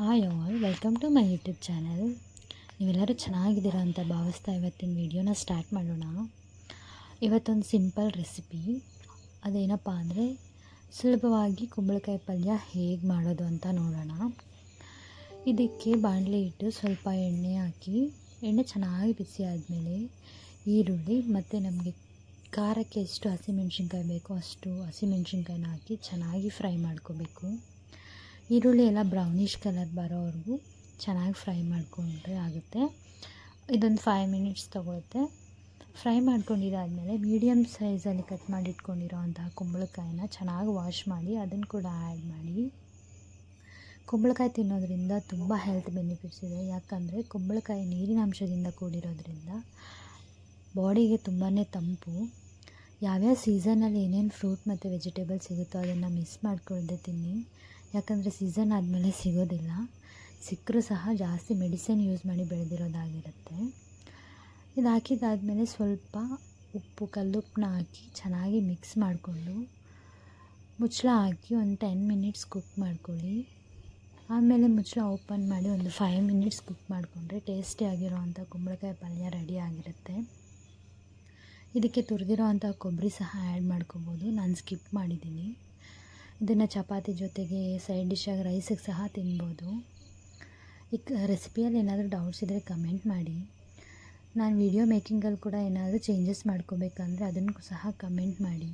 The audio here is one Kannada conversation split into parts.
Hi all welcome to my YouTube channel ನೀವೆಲ್ಲರೂ ಚೆನ್ನಾಗಿದ್ದೀರಾ ಅಂತ ಭಾವಿಸ್ತಾ ಇವತ್ತಿನ ವಿಡಿಯೋನ ಸ್ಟಾರ್ಟ್ ಮಾಡೋಣ. ಇವತ್ತೊಂದು ಸಿಂಪಲ್ ರೆಸಿಪಿ ಅದೇನಪ್ಪ ಅಂದರೆ, ಸುಲಭವಾಗಿ ಕುಂಬಳಕಾಯಿ ಪಲ್ಯ ಹೇಗೆ ಮಾಡೋದು ಅಂತ ನೋಡೋಣ. ಇದಕ್ಕೆ ಬಾಣಲೆ ಇಟ್ಟು ಸ್ವಲ್ಪ ಎಣ್ಣೆ ಹಾಕಿ, ಎಣ್ಣೆ ಚೆನ್ನಾಗಿ ಬಿಸಿ ಆದಮೇಲೆ ಈರುಳ್ಳಿ ಮತ್ತು ನಮಗೆ ಖಾರಕ್ಕೆ ಎಷ್ಟು ಹಸಿಮೆಣ್ಸಿನ್ಕಾಯಿ ಬೇಕೋ ಅಷ್ಟು ಹಸಿಮೆಣ್ಸಿನ್ಕಾಯಿನ ಹಾಕಿ ಚೆನ್ನಾಗಿ ಫ್ರೈ ಮಾಡ್ಕೋಬೇಕು. ಈರುಳ್ಳಿ ಎಲ್ಲ ಬ್ರೌನಿಷ್ ಕಲರ್ ಬರೋವರೆಗೂ ಚೆನ್ನಾಗಿ ಫ್ರೈ ಮಾಡಿಕೊಂಡ್ರೆ ಆಗುತ್ತೆ. ಇದೊಂದು ಫೈವ್ ಮಿನಿಟ್ಸ್ ತೊಗೊಳುತ್ತೆ. ಫ್ರೈ ಮಾಡ್ಕೊಂಡಿದ್ದಾದಮೇಲೆ ಮೀಡಿಯಮ್ ಸೈಜಲ್ಲಿ ಕಟ್ ಮಾಡಿ ಇಟ್ಕೊಂಡಿರೋ ಅಂತಹ ಕುಂಬಳಕಾಯಿನ ಚೆನ್ನಾಗಿ ವಾಶ್ ಮಾಡಿ ಅದನ್ನು ಕೂಡ ಆ್ಯಡ್ ಮಾಡಿ. ಕುಂಬಳಕಾಯಿ ತಿನ್ನೋದ್ರಿಂದ ತುಂಬ ಹೆಲ್ತ್ ಬೆನಿಫಿಟ್ಸ್ ಇದೆ. ಯಾಕಂದರೆ ಕುಂಬಳಕಾಯಿ ನೀರಿನ ಅಂಶದಿಂದ ಕೂಡಿರೋದ್ರಿಂದ ಬಾಡಿಗೆ ತುಂಬಾ ತಂಪು. ಯಾವ್ಯಾವ ಸೀಸನಲ್ಲಿ ಏನೇನು ಫ್ರೂಟ್ ಮತ್ತು ವೆಜಿಟೇಬಲ್ ಸಿಗುತ್ತೋ ಅದನ್ನು ಮಿಸ್ ಮಾಡ್ಕೊಳ್ದೆ ತಿನ್ನಿ. ಯಾಕಂದರೆ ಸೀಸನ್ ಆದಮೇಲೆ ಸಿಗೋದಿಲ್ಲ. ಸಿಕ್ಕರೂ ಸಹ ಜಾಸ್ತಿ ಮೆಡಿಸಿನ್ ಯೂಸ್ ಮಾಡಿ ಬೆಳೆದಿರೋದಾಗಿರುತ್ತೆ. ಇದು ಹಾಕಿದ್ದಾದಮೇಲೆ ಸ್ವಲ್ಪ ಉಪ್ಪು, ಕಲ್ಲುಪ್ಪನ್ನ ಹಾಕಿ ಚೆನ್ನಾಗಿ ಮಿಕ್ಸ್ ಮಾಡಿಕೊಂಡು ಮುಚ್ಚಳ ಹಾಕಿ ಒಂದು ಟೆನ್ ಮಿನಿಟ್ಸ್ ಕುಕ್ ಮಾಡ್ಕೊಳ್ಳಿ. ಆಮೇಲೆ ಮುಚ್ಚಳ ಓಪನ್ ಮಾಡಿ ಒಂದು ಫೈವ್ ಮಿನಿಟ್ಸ್ ಕುಕ್ ಮಾಡಿಕೊಂಡ್ರೆ ಟೇಸ್ಟಿಯಾಗಿರೋ ಅಂಥ ಕುಂಬಳಕಾಯಿ ಪಲ್ಯ ರೆಡಿ ಆಗಿರುತ್ತೆ. ಇದಕ್ಕೆ ತುರಿದಿರೋ ಅಂಥ ಕೊಬ್ಬರಿ ಸಹ ಆ್ಯಡ್ ಮಾಡ್ಕೋಬೋದು. ನಾನು ಸ್ಕಿಪ್ ಮಾಡಿದ್ದೀನಿ. ಇದನ್ನು ಚಪಾತಿ ಜೊತೆಗೆ ಸೈಡ್ ಡಿಶಾಗಿ ರೈಸಿಗೆ ಸಹ ತಿನ್ಬೋದು. ಈ ರೆಸಿಪಿಯಲ್ಲಿ ಏನಾದರೂ ಡೌಟ್ಸ್ ಇದ್ದರೆ ಕಮೆಂಟ್ ಮಾಡಿ. ನಾನು ವಿಡಿಯೋ ಮೇಕಿಂಗಲ್ಲಿ ಕೂಡ ಏನಾದರೂ ಚೇಂಜಸ್ ಮಾಡ್ಕೋಬೇಕಂದ್ರೆ ಅದನ್ನು ಸಹ ಕಮೆಂಟ್ ಮಾಡಿ.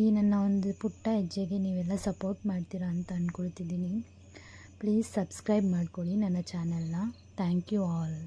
ಈ ನನ್ನ ಒಂದು ಪುಟ್ಟ ಹೆಜ್ಜೆಗೆ ನೀವೆಲ್ಲ ಸಪೋರ್ಟ್ ಮಾಡ್ತೀರಾ ಅಂತ ಅಂದ್ಕೊಳ್ತಿದ್ದೀನಿ ಪ್ಲೀಸ್ ಸಬ್ಸ್ಕ್ರೈಬ್ ಮಾಡ್ಕೊಳ್ಳಿ ನನ್ನ ಚಾನಲ್ನ ಥ್ಯಾಂಕ್ ಯು ಆಲ್